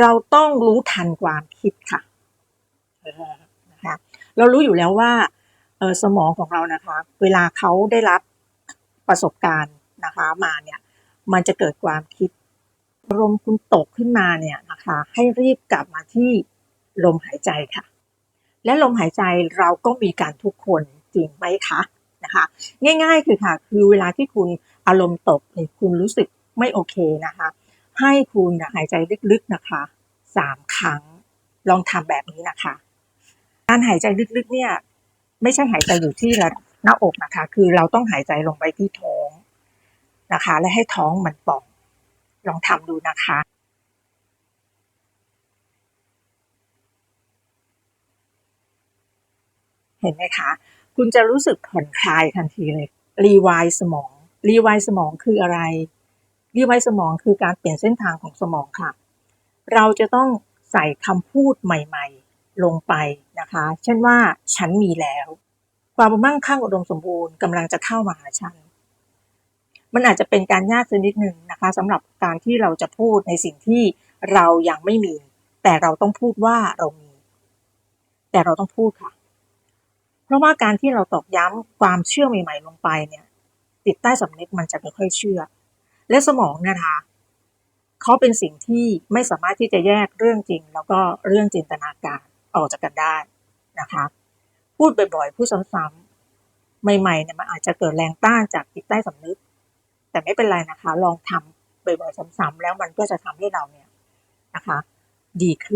เราต้องรู้ทันความคิดค่ะนะคะเรารู้อยู่แล้วว่าสมองของเรานะคะ เวลาเขาได้รับประสบการณ์นะคะมาเนี่ย มันจะเกิดความคิดลมคุณตกขึ้นมาเนี่ยนะคะ ให้รีบกลับมาที่ลมหายใจค่ะ และลมหายใจเราก็มีการทุกคนจริงไหมคะนะคะ ง่าย ๆ คือค่ะ คือเวลาที่คุณอารมณ์ตกคุณรู้สึกไม่โอเคนะคะ ให้คุณนะหายใจลึกๆนะคะสามครั้งลองทำแบบนี้นะคะ การหายใจลึกๆเนี่ย ไม่ใช่หายใจอยู่ที่ระดับหน้าอกนะคะ คือเราต้องหายใจลงไปที่ท้องนะคะ และให้ท้องมันป่อง ลองทำดูนะคะเห็นไหมคะ คุณจะรู้สึกผ่อนคลายทันทีเลย รีไวซ์สมอง รีไวซ์สมองคืออะไร รีไวซ์สมองคือการเปลี่ยนเส้นทางของสมองค่ะ เราจะต้องใส่คำพูดใหม่ๆ ลงไปนะคะ เช่นว่าฉันมีแล้ว ความมั่งคั่งอุดมสมบูรณ์กำลังจะเข้ามาหาฉัน มันอาจจะเป็นการยากสักนิดหนึ่งนะคะสำหรับการที่เราจะพูดในสิ่งที่เรายังไม่มี แต่เราต้องพูดว่าเรามี แต่เราต้องพูดค่ะ เพราะว่าการที่เราตอกย้ำความเชื่อใหม่ ๆ ลงไปเนี่ยจิตใต้สำนึกมันจะไม่ค่อยเชื่อ และสมองเนยนะคะเขาเป็นสิ่งที่ไม่สามารถที่จะแยกเรื่องจริง แล้วก็เรื่องจินตนาการออกจากกันได้นะคะ พูดบ่อยๆ พูดซ้ำๆใหม่ๆเนี่ยมันอาจจะเกิดแรงต้านจากจิตใต้สำนึก แต่ไม่เป็นไรนะคะ ลองทำบ่อยๆซ้ำๆแล้วมันก็จะทำให้เราเนี่ยนะคะ ดีขึ้น